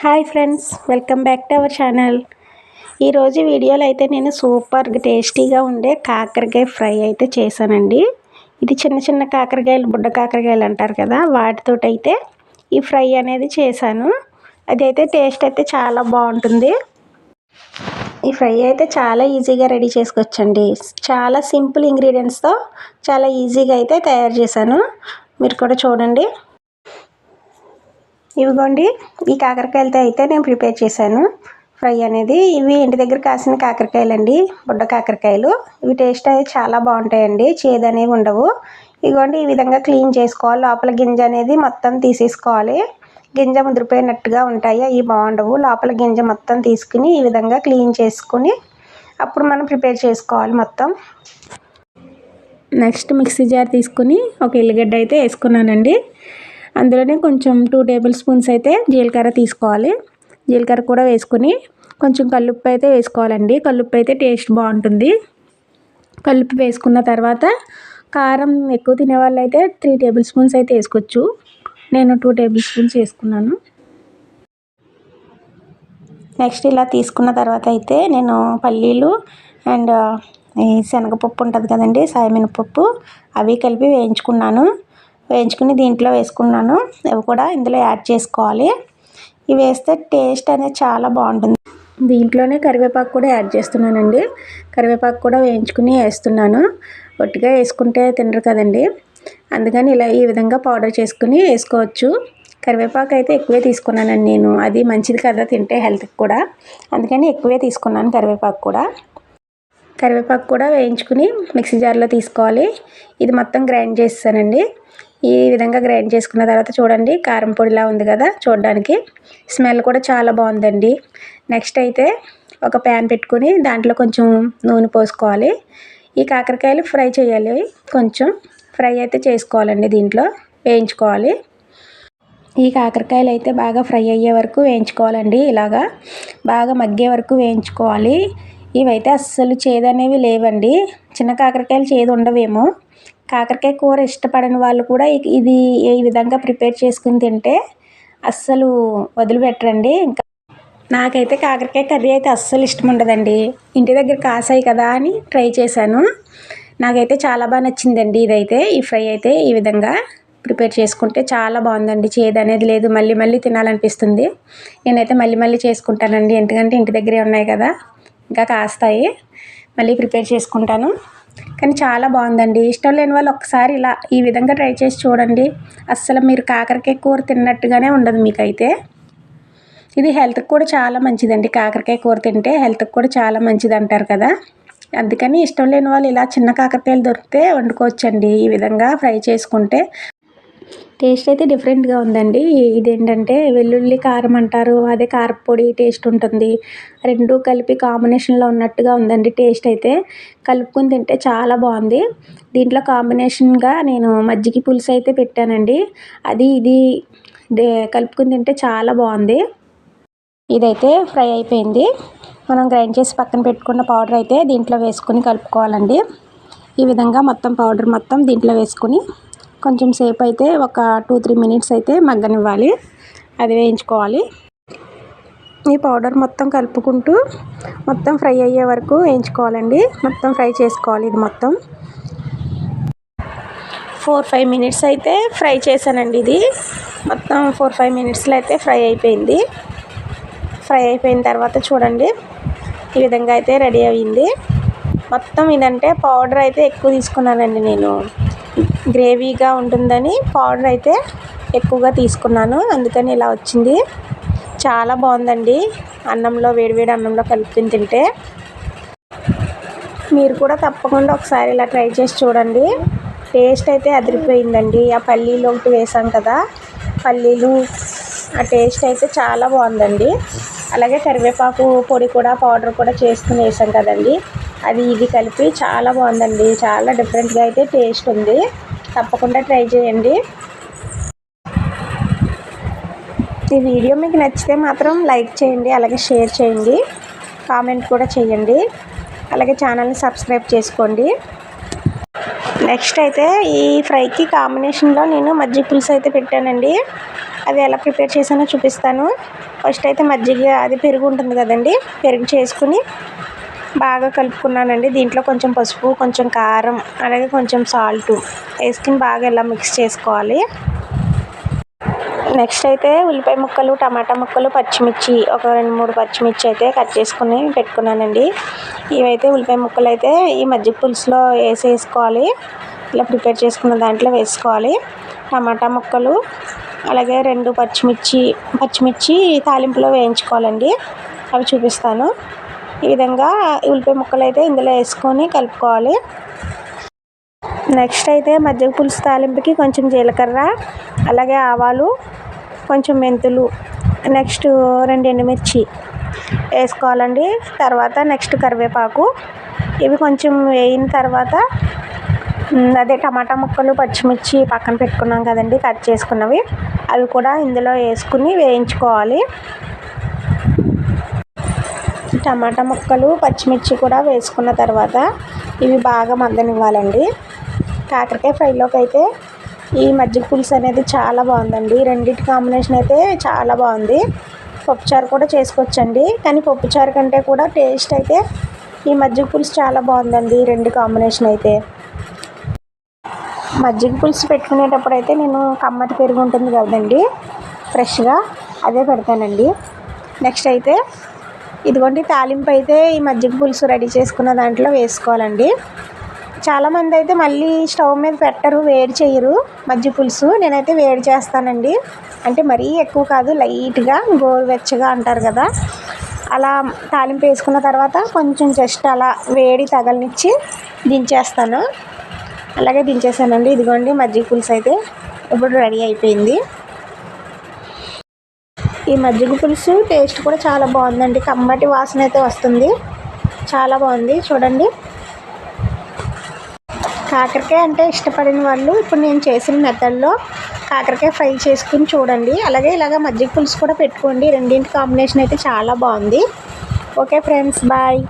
Hi friends welcome back to our channel. ఈరోజు వీడియోలో అయితే నేను సూపర్ టేస్టీగా ఉండే కాకరకాయ ఫ్రై అయితే చేశానండి. ఇది చిన్న చిన్న కాకరకాయలు బుడ్డ కాకరకాయలు అంటారు కదా వాటితో అయితే ఈ ఫ్రై అనేది చేశాను. అదైతే టేస్ట్ అయితే చాలా బాగుంటుంది. ఈ ఫ్రై అయితే చాలా ఈజీగా రెడీ చేసుకోవచ్చండి. చాలా సింపుల్ ఇంగ్రీడియంట్స్తో చాలా ఈజీగా అయితే తయారు చేశాను. మీరు కూడా చూడండి. ఇవిగోండి ఈ కాకరకాయలతో అయితే నేను ప్రిపేర్ చేశాను. ఫ్రై అనేది ఇవి ఇంటి దగ్గర కాసిన కాకరకాయలు అండి బుడ్డ కాకరకాయలు. ఇవి టేస్ట్ అయితే చాలా బాగుంటాయండి. చేదు అనేవి ఉండవు. ఇదిగోండి ఈ విధంగా క్లీన్ చేసుకోవాలి. లోపల గింజ అనేది మొత్తం తీసేసుకోవాలి. గింజ ముదిరిపోయినట్టుగా ఉంటాయి. అవి బాగుండవు. లోపల గింజ మొత్తం తీసుకుని ఈ విధంగా క్లీన్ చేసుకుని అప్పుడు మనం ప్రిపేర్ చేసుకోవాలి మొత్తం. నెక్స్ట్ మిక్సీ జార్ తీసుకుని ఒక ఎల్లిగడ్డ అయితే వేసుకున్నానండి. అందులోనే కొంచెం టూ టేబుల్ స్పూన్స్ అయితే జీలకర్ర తీసుకోవాలి. జీలకర్ర కూడా వేసుకుని కొంచెం కల్లుప్పు అయితే వేసుకోవాలండి. కల్లుప్పు అయితే టేస్ట్ బాగుంటుంది. కల్లుప్పు వేసుకున్న తర్వాత కారం ఎక్కువ తినే వాళ్ళు అయితే త్రీ టేబుల్ స్పూన్స్ అయితే వేసుకోవచ్చు. నేను టూ టేబుల్ స్పూన్స్ వేసుకున్నాను. నెక్స్ట్ ఇలా తీసుకున్న తర్వాత అయితే నేను పల్లీలు అండ్ ఈ శనగపప్పు ఉంటుంది కదండి సాయమినపప్పు అవి కలిపి వేయించుకున్నాను. వేయించుకుని దీంట్లో వేసుకున్నాను. ఇవి కూడా ఇందులో యాడ్ చేసుకోవాలి. ఇవి వేస్తే టేస్ట్ అనేది చాలా బాగుంటుంది. దీంట్లోనే కరివేపాకు కూడా యాడ్ చేస్తున్నానండి. కరివేపాకు కూడా వేయించుకుని వేస్తున్నాను. ఒట్టిగా వేసుకుంటే తినరు కదండి. అందుకని ఇలా ఈ విధంగా పౌడర్ చేసుకుని వేసుకోవచ్చు. కరివేపాకు అయితే ఎక్కువే తీసుకున్నానండి నేను. అది మంచిది కదా తింటే హెల్త్కి కూడా. అందుకని ఎక్కువే తీసుకున్నాను కరివేపాకు కూడా. కరివేపాకు కూడా వేయించుకుని మిక్సీ జార్లో తీసుకోవాలి. ఇది మొత్తం గ్రైండ్ చేస్తానండి ఈ విధంగా గ్రైండ్ చేసుకున్న తర్వాత చూడండి కారం పొడిలా ఉంది కదా చూడడానికి. స్మెల్ కూడా చాలా బాగుందండి. నెక్స్ట్ అయితే ఒక ప్యాన్ పెట్టుకుని దాంట్లో కొంచెం నూనె పోసుకోవాలి. ఈ కాకరకాయలు ఫ్రై చేయాలి కొంచెం. ఫ్రై అయితే చేసుకోవాలండి దీంట్లో వేయించుకోవాలి. ఈ కాకరకాయలు అయితే బాగా ఫ్రై అయ్యే వరకు వేయించుకోవాలండి ఇలాగా. బాగా మగ్గే వరకు వేయించుకోవాలి. ఇవైతే అస్సలు చేదనేవి లేవండి. చిన్న కాకరకాయలు చేదు ఉండవేమో. కాకరకాయ కూర ఇష్టపడని వాళ్ళు కూడా ఇది ఈ విధంగా ప్రిపేర్ చేసుకుని తింటే అస్సలు వదిలిపెట్టరండి. ఇంకా నాకైతే కాకరకాయ కర్రీ అయితే అస్సలు ఇష్టం ఉండదండి ఇంటి దగ్గర కాసాయి కదా అని ట్రై చేశాను. నాకైతే చాలా బాగా నచ్చిందండి ఇదైతే. ఈ ఫ్రై అయితే ఈ విధంగా ప్రిపేర్ చేసుకుంటే చాలా బాగుందండి. చేదు అనేది లేదు. మళ్ళీ మళ్ళీ తినాలనిపిస్తుంది. నేనైతే మళ్ళీ మళ్ళీ చేసుకుంటానండి. ఎందుకంటే ఇంటి దగ్గరే ఉన్నాయి కదా. ఇంకా కాస్తాయి. మళ్ళీ ప్రిపేర్ చేసుకుంటాను. కానీ చాలా బాగుందండి. ఇష్టం లేని వాళ్ళు ఒకసారి ఇలా ఈ విధంగా ట్రై చేసి చూడండి. అస్సలు మీరు కాకరకాయ కూర తిన్నట్టుగానే ఉండదు మీకైతే. ఇది హెల్త్కి కూడా చాలా మంచిదండి. కాకరకాయ కూర తింటే హెల్త్కి కూడా చాలా మంచిది అంటారు కదా. అందుకని ఇష్టం లేని వాళ్ళు ఇలా చిన్న కాకరకాయలు దొరికితే వండుకోవచ్చండి. ఈ విధంగా ఫ్రై చేసుకుంటే టేస్ట్ అయితే డిఫరెంట్గా ఉందండి. ఇదేంటంటే వెల్లుల్లి కారం అంటారు అదే కారపొడి టేస్ట్ ఉంటుంది. రెండు కలిపి కాంబినేషన్లో ఉన్నట్టుగా ఉందండి టేస్ట్ అయితే. కలుపుకొని తింటే చాలా బాగుంది. దీంట్లో కాంబినేషన్గా నేను మజ్జిగ పులుసు అయితే పెట్టానండి. అది ఇది కలుపుకొని తింటే చాలా బాగుంది. ఇదైతే ఫ్రై అయిపోయింది. మనం గ్రైండ్ చేసి పక్కన పెట్టుకున్న పౌడర్ అయితే దీంట్లో వేసుకొని కలుపుకోవాలండి. ఈ విధంగా మొత్తం పౌడర్ మొత్తం దీంట్లో వేసుకుని కొంచెం సేపు అయితే ఒక టూ త్రీ మినిట్స్ అయితే మగ్గనివ్వాలి. అది వేయించుకోవాలి. ఈ పౌడర్ మొత్తం కలుపుకుంటూ మొత్తం ఫ్రై అయ్యే వరకు వేయించుకోవాలండి. మొత్తం ఫ్రై చేసుకోవాలి ఇది మొత్తం. ఫోర్ ఫైవ్ మినిట్స్ అయితే ఫ్రై చేశానండి ఇది. మొత్తం ఫోర్ ఫైవ్ మినిట్స్లో అయితే ఫ్రై అయిపోయింది. ఫ్రై అయిపోయిన తర్వాత చూడండి. ఈ విధంగా అయితే రెడీ అయ్యింది మొత్తం ఇదంటే పౌడర్ అయితే ఎక్కువ తీసుకున్నానండి నేను. గ్రేవీగా ఉంటుందని పౌడర్ అయితే ఎక్కువగా తీసుకున్నాను. అందుకని ఇలా వచ్చింది. చాలా బాగుందండి. అన్నంలో వేడివేడి అన్నంలో కలుపుకుని తింటే. మీరు కూడా తప్పకుండా ఒకసారి ఇలా ట్రై చేసి చూడండి. టేస్ట్ అయితే అదిరిపోయిందండి. ఆ పల్లీలు ఒకటి వేసాం కదా. పల్లీలు ఆ టేస్ట్ అయితే చాలా బాగుందండి. అలాగే కరివేపాకు పొడి కూడా పౌడర్ కూడా చేసుకుని వేసాం కదండి. అది ఇది కలిపి చాలా బాగుందండి. చాలా డిఫరెంట్గా అయితే టేస్ట్ ఉంది. తప్పకుండా ట్రై చేయండి. ఈ వీడియో మీకు నచ్చితే మాత్రం లైక్ చేయండి అలాగే షేర్ చేయండి. కామెంట్ కూడా చేయండి. అలాగే ఛానల్ని సబ్స్క్రైబ్ చేసుకోండి. నెక్స్ట్ అయితే ఈ ఫ్రైకి కాంబినేషన్లో నేను మజ్జిగ పులుసు అయితే పెట్టానండి. అది ఎలా ప్రిపేర్ చేశానో చూపిస్తాను. ఫస్ట్ అయితే మజ్జిగ అది పెరుగు ఉంటుంది కదండి పెరుగు చేసుకుని బాగా కలుపుకున్నానండి. దీంట్లో కొంచెం పసుపు కొంచెం కారం అలాగే కొంచెం సాల్ట్ వేసుకుని బాగా ఇలా మిక్స్ చేసుకోవాలి. నెక్స్ట్ అయితే ఉల్లిపాయ ముక్కలు టమాటా ముక్కలు పచ్చిమిర్చి ఒక రెండు మూడు పచ్చిమిర్చి అయితే కట్ చేసుకుని పెట్టుకున్నానండి. ఇవైతే ఉల్లిపాయ ముక్కలు అయితే ఈ మజ్జిగ పులుసులో వేసేసుకోవాలి. ఇలా ప్రిపేర్ చేసుకున్న దాంట్లో వేసుకోవాలి. టమాటా ముక్కలు అలాగే రెండు పచ్చిమిర్చి పచ్చిమిర్చి తాలింపులో వేయించుకోవాలండి. అవి చూపిస్తాను. ఈ విధంగా ఉల్లిపాయ ముక్కలు అయితే ఇందులో వేసుకొని కలుపుకోవాలి. నెక్స్ట్ అయితే మజ్జిగ పులుసు తాలింపుకి కొంచెం జీలకర్ర అలాగే ఆవాలు కొంచెం మెంతులు నెక్స్ట్ రెండు ఎండుమిర్చి వేసుకోవాలండి. తర్వాత నెక్స్ట్ కరివేపాకు. ఇవి కొంచెం వేయిన తర్వాత అదే టమాటా ముక్కలు పచ్చిమిర్చి పక్కన పెట్టుకున్నాం కదండి కట్ చేసుకున్నవి. అవి కూడా ఇందులో వేసుకుని వేయించుకోవాలి. టమాటా ముక్కలు పచ్చిమిర్చి కూడా వేసుకున్న తర్వాత ఇవి బాగా మద్దనివ్వాలండి కాకరకాయ ఫ్రైలోకి అయితే ఈ మజ్జిగ పులుసు అనేది చాలా బాగుందండి. రెండింటి కాంబినేషన్ అయితే చాలా బాగుంది. పప్పుచారు కూడా చేసుకోవచ్చండి. కానీ పప్పుచారు కంటే కూడా టేస్ట్ అయితే ఈ మజ్జిగ పులుసు చాలా బాగుందండి రెండు కాంబినేషన్ అయితే. మజ్జిగ పులుసు పెట్టుకునేటప్పుడు అయితే నేను కమ్మటి పెరుగు ఉంటుంది కదండి ఫ్రెష్గా అదే పెడతానండి. నెక్స్ట్ అయితే ఇదిగోండి తాలింపు అయితే ఈ మజ్జిగ పులుసు రెడీ చేసుకున్న దాంట్లో వేసుకోవాలండి. చాలామంది అయితే మళ్ళీ స్టవ్ మీద పెట్టరు వేడి చేయరు మజ్జిగ పులుసు. నేనైతే వేడి చేస్తానండి. అంటే మరీ ఎక్కువ కాదు లైట్గా గోరువెచ్చగా అంటారు కదా. అలా తాలింపు వేసుకున్న తర్వాత కొంచెం జస్ట్ అలా వేడి తగలనిచ్చి దించేస్తాను. అలాగే దించేసానండి. ఇదిగోండి మజ్జిగ పులుసు అయితే ఇప్పుడు రెడీ అయిపోయింది. ఈ మజ్జిగ పులుసు టేస్ట్ కూడా చాలా బాగుందండి. కమ్మటి వాసన అయితే వస్తుంది. చాలా బాగుంది. చూడండి. కాకరకాయ అంటే ఇష్టపడిన వాళ్ళు ఇప్పుడు నేను చేసిన మెథడ్లో కాకరకాయ ఫ్రై చేసుకుని చూడండి. అలాగే ఇలాగ మజ్జిగ పులుసు కూడా పెట్టుకోండి. రెండింటి కాంబినేషన్ అయితే చాలా బాగుంది. Okay friends bye.